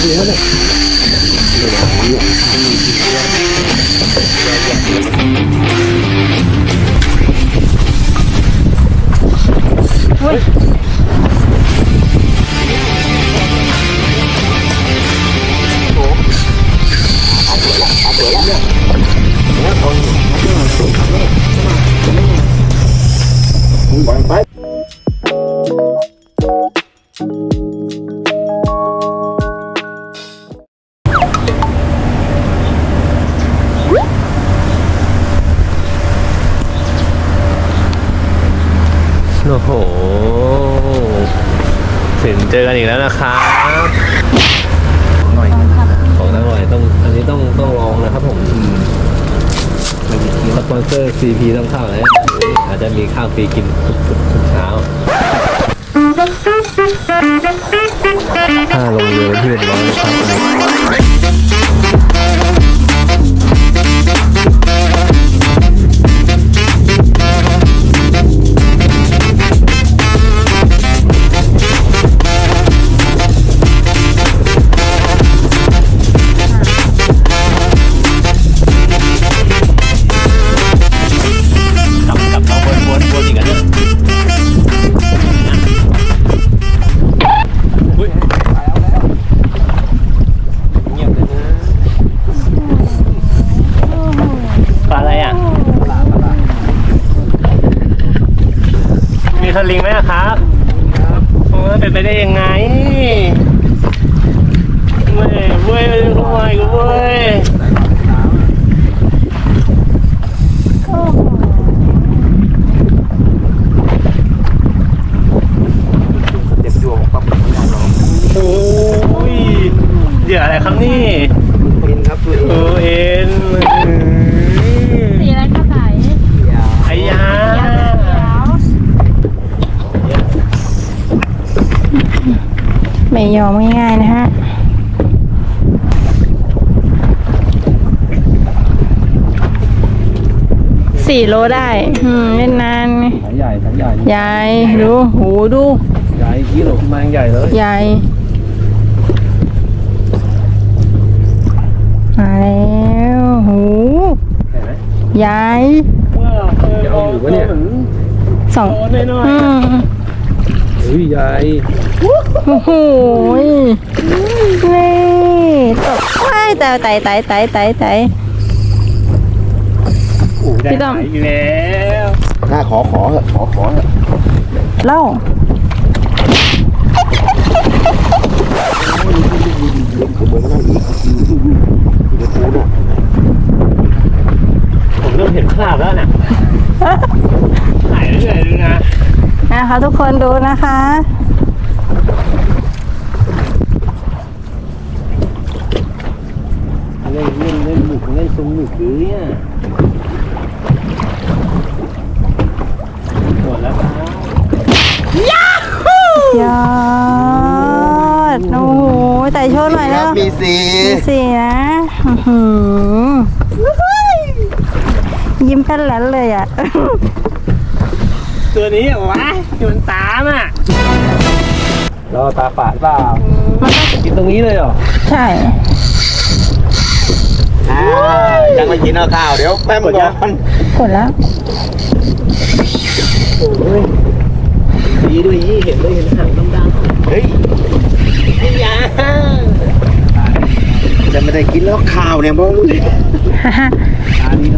โเจอกันอีกแล้วนะครับหน่อยของอร่อยต้องอันนี้ต้องต้องลองนะครับผมสปอนเซอร์ CP ต้องเข้าเลยอาจจะมีข้าวฟรีกินทุกเช้าถ้าลงเรือที่เป็นร้อยนะครับ ไม่ยอมง่ายๆนะฮะสี่โลได้ อืมเล่นนานสายใหญ่สายใหญ่ยายดูหูดู ใหญ่กิโลมาใหญ่เลยยายมาแล้วหูเห็นไหมยายจะเอาอยู่ปะเนี่ยสองโอ้น้ อยอืมๆเฮ้ยใหญ่โอ้โหยนี่ตกว้ายตายตายตายตายตายตาย โอ้ยได้พี่ต้อม หายอีกแล้วถ้าขอขอเถอะขอขอเถอะเล่าเด็กขโมยมาได้อีกเดี๋ยวกูเนี่ยผมเริ่มเห็นภาพแล้วน่ะหายเรื่อยๆเลยนะ นะคะทุกคนดูนะคะ เล่นเล่นเล่นหมึกเล่นซุ้มหมึกหรือเนี่ยหมดแล้วครับยอด โอ้โหแต่โชว์หน่อยแล้วมีสีมีสี่นะอื้อหือยิ้มแป้นแหลนเลยอะ ตัวนี้เหรอวะที่มันตามอะรอตาฝาดเปล่ามันก็กินตรงนี้เลยเหรอใช่อ่ายังไม่กินเอาข้าวเดี๋ยวแป๊บก่อนกดแล้วดีด้วยยี่เห็นเลยเห็นหางดำเฮ้ยๆนี่ยาจะไม่ได้กินแล้วข้าวเนี่ยเพราะรู้ดิตานี้เท่าไหร่งานเ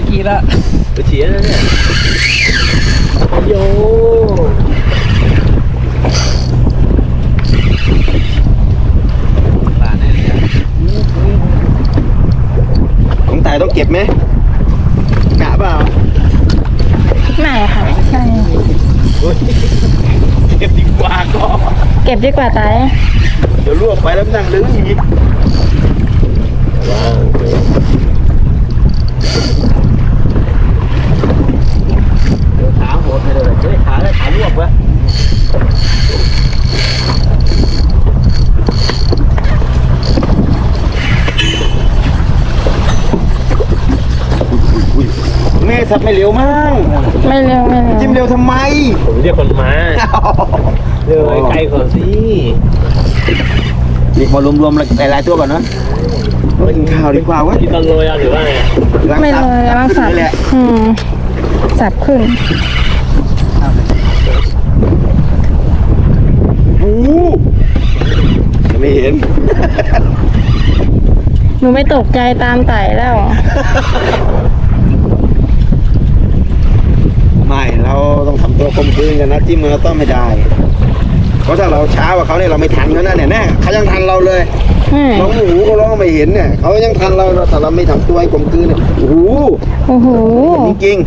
มื่อกี้ละไปเฉียแล้วเนี่ยโอ้โยของตายต้องเก็บไหมกะเปล่าไม่ค่ะใช่เก็บดีกว่าก็เก็บดีกว่าไตเดี๋ยวลวกไปแล้วนั่งลื้ออีกขาโหดไปเลยเฮ้ยขา เลยขาลวกวะอุ้ยแม่สับไม่เร็วมั้งไม่เร็วไม่เร็วจิ้มเร็วทำไม ผมเรียกคนมาเร็วใกล้คนสิอีกพอรวมๆหลายๆตัวก่อนนะไปกินข้าวดีกว่าเวะที่ตอนโรยเอาหรือว่าไงไม่เลยล้างสับนี่แหละอืมสับขึ้น โอ้โหไม่เห็น หนูไม่ตกใจตามไต่แล้วไม่เราต้องทำตัวกลมกลืนกันนะจิ้มมันต้องไม่ได้ เพราะถ้าเราช้ากว่าเขาเนี่ยเราไม่ทันเขานะเนี่ยแน่เขายังทันเราเลยอืมน้องหมูเขาร้องไม่เห็นเนี่ยเขายังทันเราแต่เราไม่ทำตัวให้กลมกลืนเนี่ยโอ้โหโอ้โห จริงๆ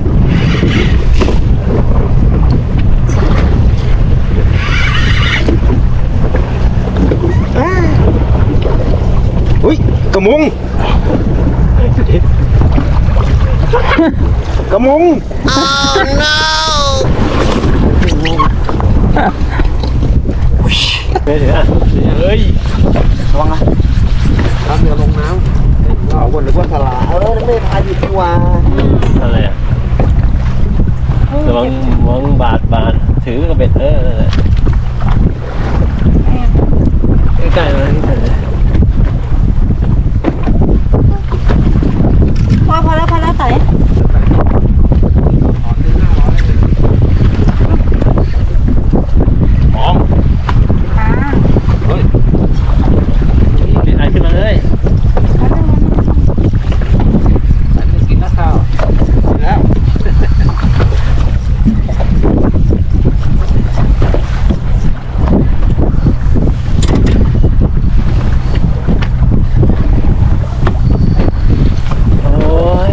อ่าอุ้ย กระมุง กระมุงไม่ถึงอะเฮ้ยระวังนะทำเรือลงน้ำเอาคนนึกว่าสลาเออไม่พายอยู่ที่วาอะไรอะระวังระวังบาดบาดถือกระเบ็ดเออนั่นแหละใกล้ๆมาที่เถอะพ อพอแล้วพอแล้วไต่ มองเฮ้ยนี่ไอขึ้นมาเลยกินข้าวแล้ว โอ้ย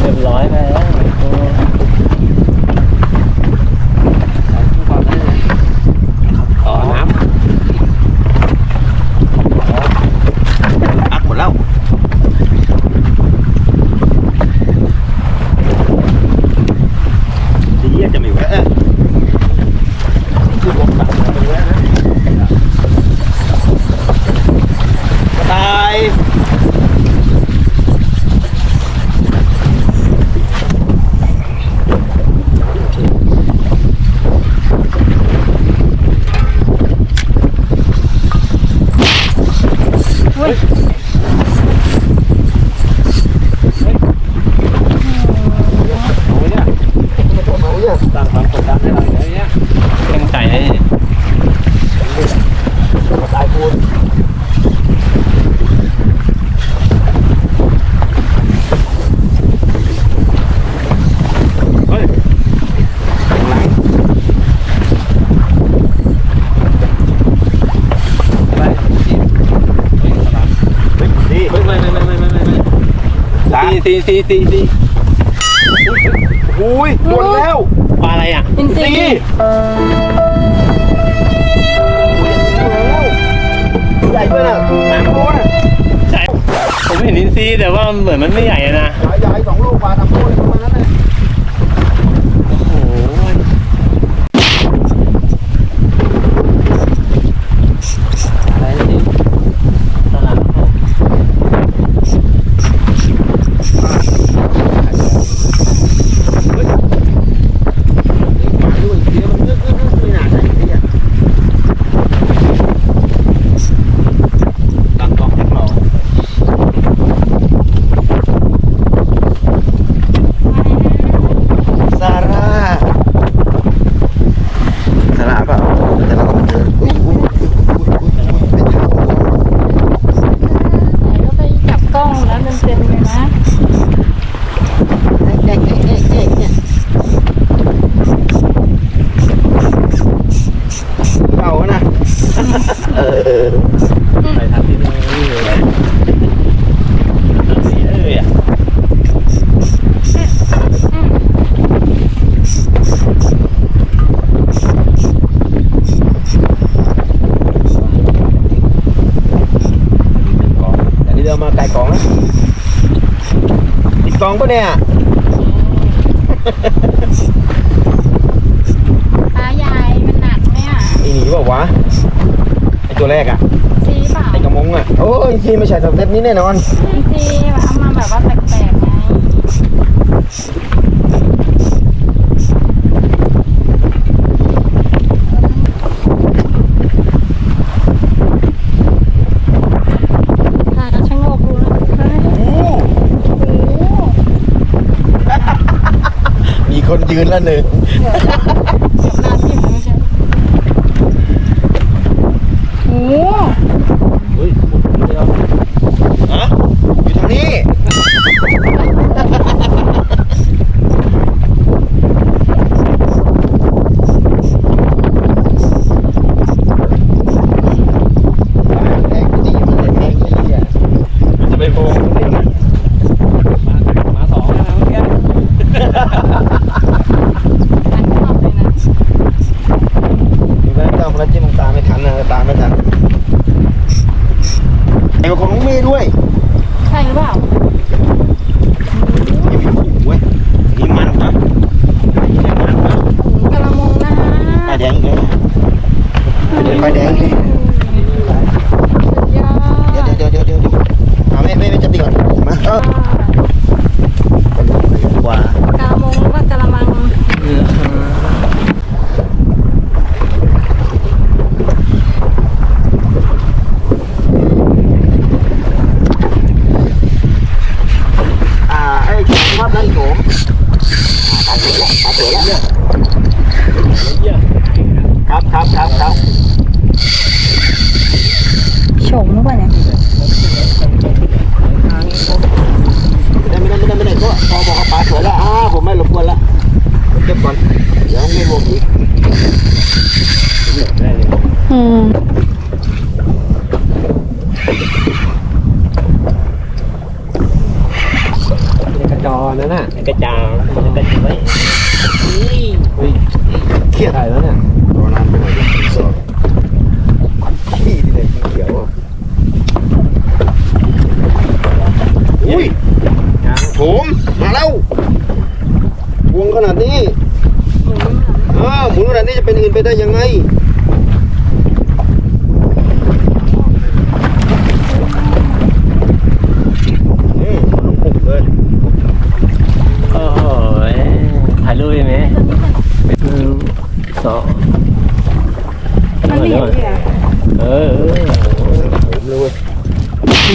เรียบร้อยไปแล้วโอ้ยต่อน้ อักหมดแล้วดีอะจะไม่แวะำคือผมตัดมาเป็นแล้วนะ ตาย โอ้ยเนี่ยสร้างความกดดันให้เราอย่างเงี้ยตั้งใจให้ ตายคูณเฮ้ยข้างหลัง ไปจีบเฮ้ยสลับ เฮ้ยดี เฮ้ย ไม่ไม่ไม่ไม่ไม่ตีตีตีตีตีอุ้ยหมดแล้วปลาอะไรอะอินซีดีใหญ่ด้วยนะหางตัวนะใช่ผมเห็นอินซีแต่ว่าเหมือนมันไม่ใหญ่อะนะใหญ่สองลูกปลาทำตัวเลยประมาณนั้นเลย โอ้ยอะไรนี่ตลาดครับผม มาด้วยเดี๋ยวมันนึกนึกนึกไม่น่าใช่ที่อะตังกองจากเราซาร่าซาร่าเปล่าแต่เราก็เจออุ้ยอุ้ยอุ้ยอุ้ยอุ้ยเป็นทางของเรา ไหนก็ไปจับกล้องแล้วเต็มๆเลยนะ เอ๊ะเอ๊ะเอ๊ะเอ๊ะเอ๊ะเอานะ เออ ไปทำที่นี่เลยสีเอ้ยอะ กองแต่นี่เรา มาไกลกองนะอีกกองปะเนี่ยปลาใหญ่มันหนักไหมอะไอ้หนีบอกวะไอ้ตัวแรกอะซีเปล่าไอ้กระมงอะโอ้ยทีไม่ใช่สเต็ปนี้แน่นอนอินซีเอามาแบบว่าแปลกๆไง ถ่ายกันชะโงกดูนะเฮ้ย โอ้มี คนยืนละหนึ่ง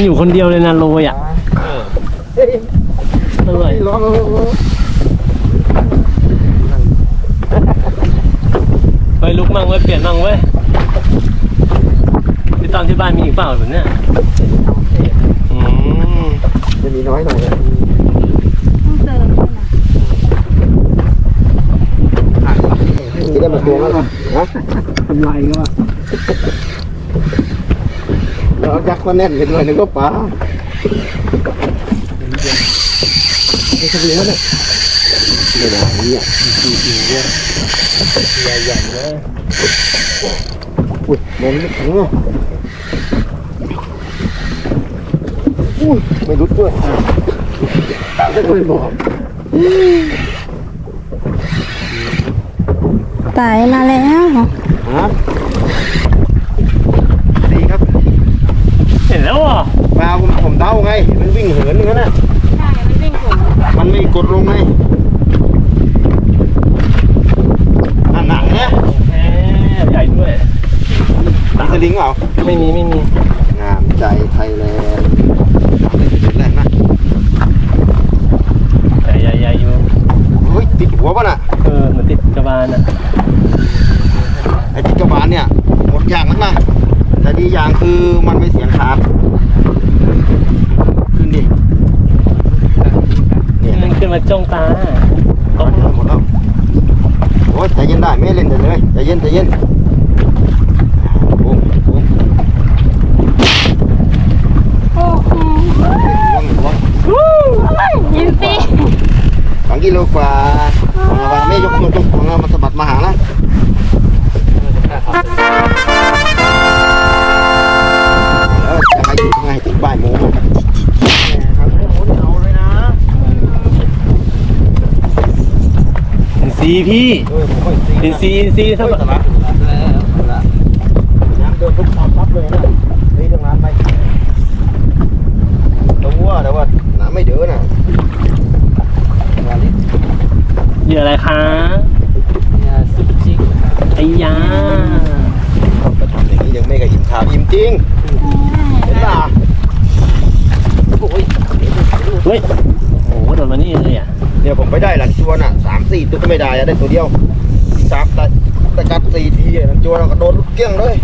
อยู่คนเดียวเลยนะโรยอะเฮ้ยอร่อยร้องร้องร้องไปลุกมั่งเว้ยเปลี่ยนมั่งเว้ยที่ตอนที่บ้านมีอีกเปล่าแบบเนี้ยอืมจะมีน้อยหน่อยอะต้องเติมด้วยนะจะได้มาตัวแล้วฮะทำลายก็ว่าแล้ว เอายักษ์มาแน่นกันด้วยนึกว่าปลาไม่ใช่เลี้ยงเนี่ยไม่ได้เนี่ยใหญ่ๆเลยอุ้ยมองไม่ถึงอะอุ้ยไม่รุดด้วยไม่เคยบอกตายมาแล้วฮะดีครับ เห็น แล้วอะปลาผมผมเดาไง มันวิ่งเหินอย่างนั้นน่ะใช่มันวิ่งผมมันไม่กดลงไงอันหนังเนี่ยแหมใหญ่ด้วยมีสลิงเปล่าไม่มีไม่มีงามใจไทยแลนด์น้ำเป็นแรงนะใหญ่ใหญ่ใหญ่อยู่เฮ้ยติดหัวป่ะน่ะเออเหมือนติดกระบาลอะไอ้ติดกระบาลเนี่ยหมดอย่างนั้นนะแต่ดีอย่างคือมันไม่เสียง ขาดขึ้นดิเนี่ยมันขึ้นมาจ้องตาหมดแล้วหมดแล้วโอ้ยใจเย็นได้ไม่เล่นแต่เลยใจเย็นใจเย็นโอ้โหโอ้โหโอ้โหระวังระวังยินดีสองกิโลกว่าของเราไม่ยกยกยกของเรามันสะบัดมาหานะแล้วจะให้ อยู่ยังไงถึงบ่ายโมงอะทำให้หมดเอาเลยนะอินซีพี่เออผมก็อินซีอินซีเฮ้ถ้ายแบบ สาระน้ำเดินทุกความปั๊บเลยนะนี่ตรงน้ำไปตัวแต่ว่าน้ำไม่เดือน่ะงานนี้ เหยื่ออะไรคะ ยาซุปจิก ไอ้ยา ไปทำอย่างนี้ยังไม่กระอิ่มข้าวอิ่มจริงเห็นป่ะ เฮ้ยโอ้โหโดนมานี่เลยอะ เนี่ยผมไปได้หลังจวนอะ สี่ตัวก็ไม่ได้อะได้ตัวเดียวที่สามแต่แต่กัดสี่ทีอะหลังจวนเราก็โดนเกลี้ยงเลย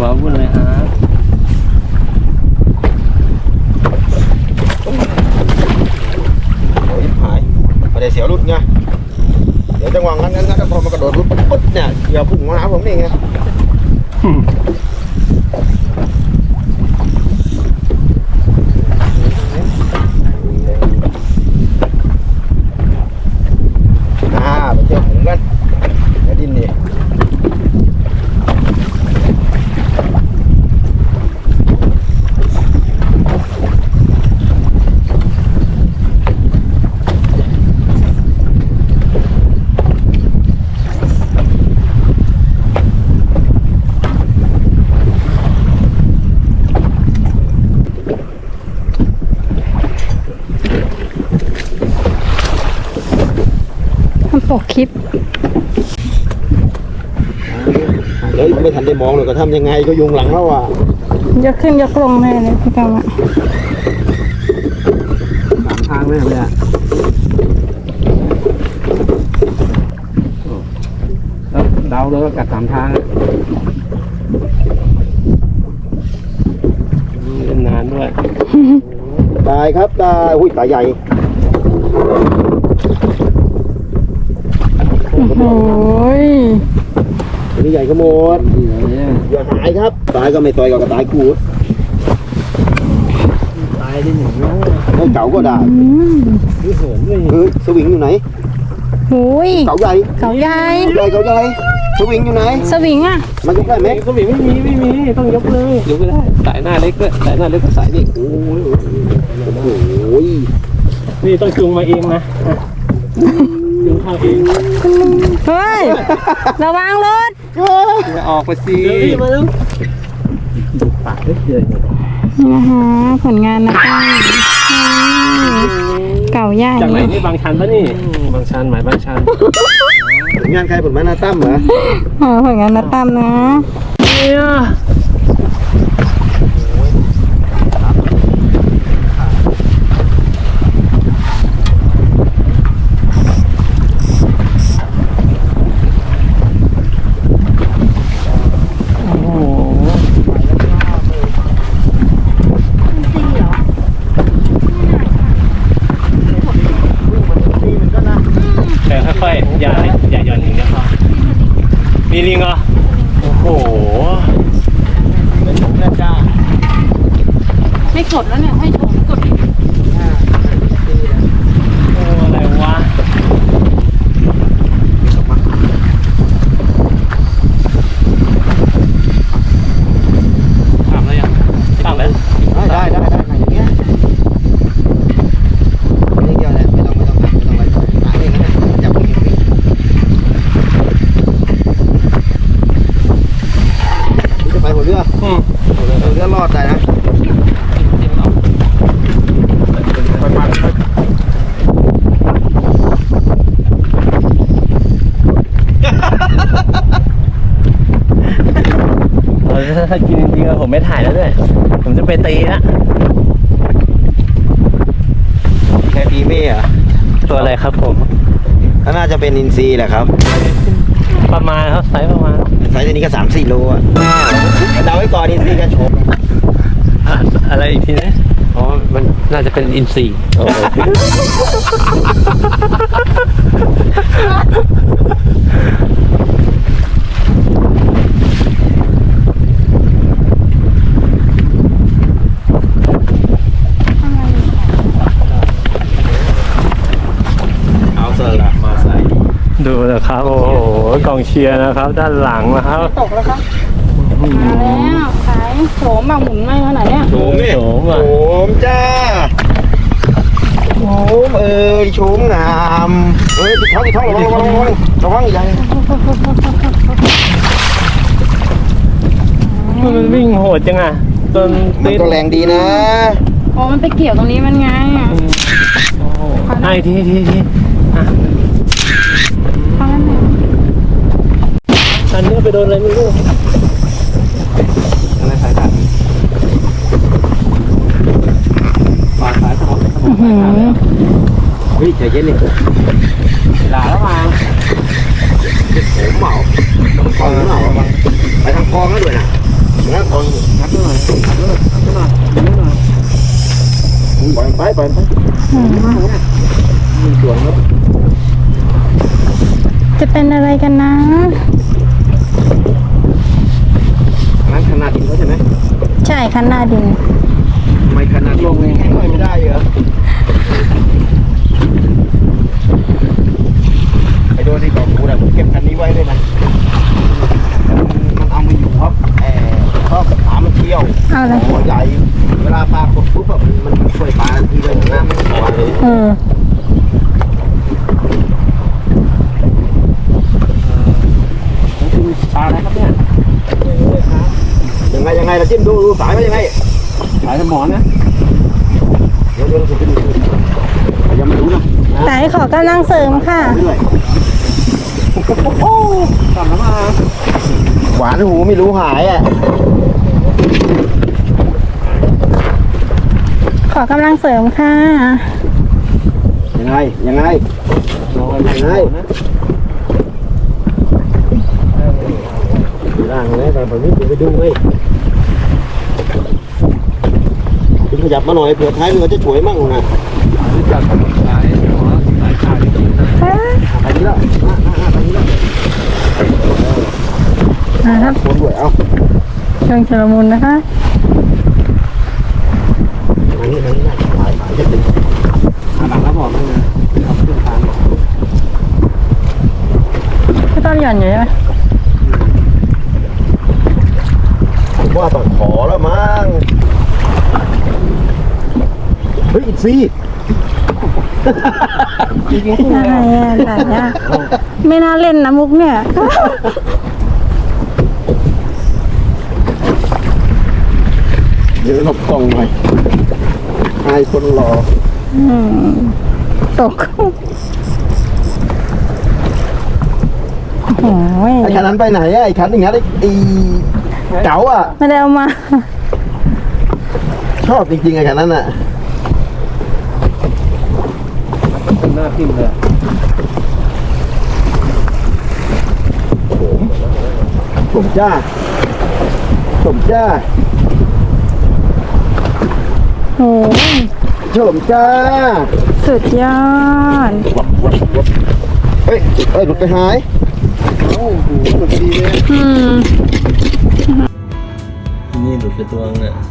ว้าวุ่นเลยฮะ โอ้ยหายไม่ได้เสียวรุดไงเดี๋ยวจังหวะงั้นงั้นงั้นพอมันกระโดดรุดปุ๊บเนี่ย เหยื่อพุ่งมาหาผมนี่ไง อ่าไปเที่ยวขุงกันเดี๋ยวดินนี่ ทำปก คลิปเฮ้ยไม่ทันได้มองเลยก็ทำยังไงก็ยุงหลังแล้วอะยกขึ้นยกลงแน่เลยพี่กำอะสามทางเลยอะแล้วเดาเลยว่ากัดสามทางอะเล่นนานด้วย ตายครับตายอุ้ยตายใหญ่ โอ้ย ใหญ่ก็หมดนี่เลยอย่าหายครับ ตายก็ไม่ต่อยกับกระตายกูดตายได้หนึ่งแล้วเก๋าก็ได้นี่เหินด้วยเฮ้ยสวิงอยู่ไหนโอ้ยเก๋าใหญ่เขาใหญ่ใหญ่เก๋าใหญ่สวิงอยู่ไหน สวิงอะ มันยกได้ไหมก็มีไม่มีไม่มีต้องยกเลยยกไม่ได้สายหน้าเล็กด้วยสายหน้าเล็กกับสายนี่โอ้ยโอ้ยนี่ต้องจูงมาเองนะจูงข้าเองเฮ้ยระวังรถ จะออกไปสิเดี๋ยวพี่มาแล้วดูปากได้เลยนี่นะคะผลงานนะป้าเก่าใหญ่จากไหนนี่บางชันปะนี่บางชันหมายบางชันผลงานใครผลงานนาตั้มเหรอเออผลงานนะตั้มนะเนี่ยโอ้โห นี่มันก็นะ แต่ค่อยๆอย่าอย่าหย่อนอย่างเดียวพอมีลิงเหรอโอ้โห เป็นของแม่จ้า ไม่กดแล้วเนี่ยให้โถมกด โอ้อะไรวะถามแล้วยังถามแล้ว ได้ได้ได้ได้อย่างเงี้ยนี่เกี่ยวเลยไม่ต้องไม่ต้องไม่ต้องไปหาเองนะจับเองนี่จะไปหัวเรือ อืม หัวเรือหัวเรือรอดได้นะไปมาไป เออถ้ากินจริงๆผมไม่ถ่ายแล้วด้วย ผมจะไปตีละ แค่ปีเม่เหรอตัวอะไรครับผม ก็น่าจะเป็นอินซีแหละครับ ประมาณครับไซส์ประมาณไซส์ตัวนี้ก็สามสี่โลอะเดาไว้ก่อนอินซีก็โฉบอะอะไรอีกทีนะอ๋อ มันน่าจะเป็นอินซีย์ เอาเสละมาใส่ ดูนะครับ โอ้โหกองเชียร์นะครับ ด้านหลังนะครับตกแล้วครับมาแล้วขายโถมมาหมุนไม่เท่าไหร่เนี่ยโฉมนี่โฉมอะโฉมจ้าโอ้เอ้ยโฉมงามเฮ้ยติดท้องติดท้องระวังระวังระวังระวังอย่ามันวิ่งโหดจังอะจนมันติดก็แรงดีนะอ๋อมันไปเกี่ยวตรงนี้มันไงไอ้ทีทีที อะอันนี้ไปโดนอะไรไม่รู้อะไรสายตัดปาดสายสมองสมองสายตัดเลยเฮ้ยใจเย็นนี่หลาแล้วมาผมเหมาคองเหมาไปทางคลองแล้วด้วยนะนะคลองทักหน่อยทักหน่อยทักหน่อยทักหน่อยปล่อยไปปล่อยไปมีสวนครับจะเป็นอะไรกันนะ ร้านขนา ดดินเขาใช่ไหมใช่คันหน้าดินทำไมขนาดลงแห้งหน่อยไม่ได้เหรอไอ้โดนนี่ก่อนกูนะผมเก็บคันนี้ไว้ด้วยนะมันเอามาอยู่ครับแอร์ชอบขามันเที่ยวเอาเลย หัวใหญ่เวลาปลากดปุ๊บแบบมันมันช่วยปลาทันทีเลยหน้ามันหัวเลยเออคือปลาอะไรครับเนี่ย ยังไงยังไงเราจิ้มดูดูสายมันยังไงสายสมองนะเดี๋ยวเดี๋ยวเราจะขึ้นดูยังไม่รู้นะสายขอกำลังเสริมค่ะเรื่อยกลับแล้วมาหวานหูไม่รู้หายอะขอกำลังเสริมค่ะ ยังไง ยังไงนอนยังไงนะร่างเลยแต่ผมนี่ไปดูเว้ยคุณ ขยับมาหน่อยเผื่อท้ายเรือจะฉวยมั่งนะรู้จักสายหัวสายขาดจริงๆนะไปนี้แล้วอะอะอะไปนี้แล้วนะครับคนด้วยเอ้าช่วงชุลมุนนะคะมานี่มานี่นะหมายหมายจะถึงหาหลังแล้วบอกเลยนะเอาขึ้นทางบอก พี่ต้อมหย่อนอยู่ใช่ไหม ผมว่าต้องขอแล้วมั้ง เฮ้ยอีกซีอะไรอะสายยากไม่น่าเล่นนะมุกเนี่ย เดี๋ยวหลบกล่องหน่อยอายคนรออืมตก โอ้ยไอ้คันนั้นไปไหนอะไอ้คันอย่างเงี้ยไอ้ไอ้เก๋าอะ ไม่ได้เอามา ชอบจริงๆไอ้คันนั้นอะ เป็นหน้าทิ่มเลยผมจ้าผมจ้าโอ้ยผมจ้าสุดยอดวับวับวับเฮ้ยเฮ้ยหลุดไปหายโอ้โหหลุดดีเลยอืม นี่หลุดไปตัวนึงอะ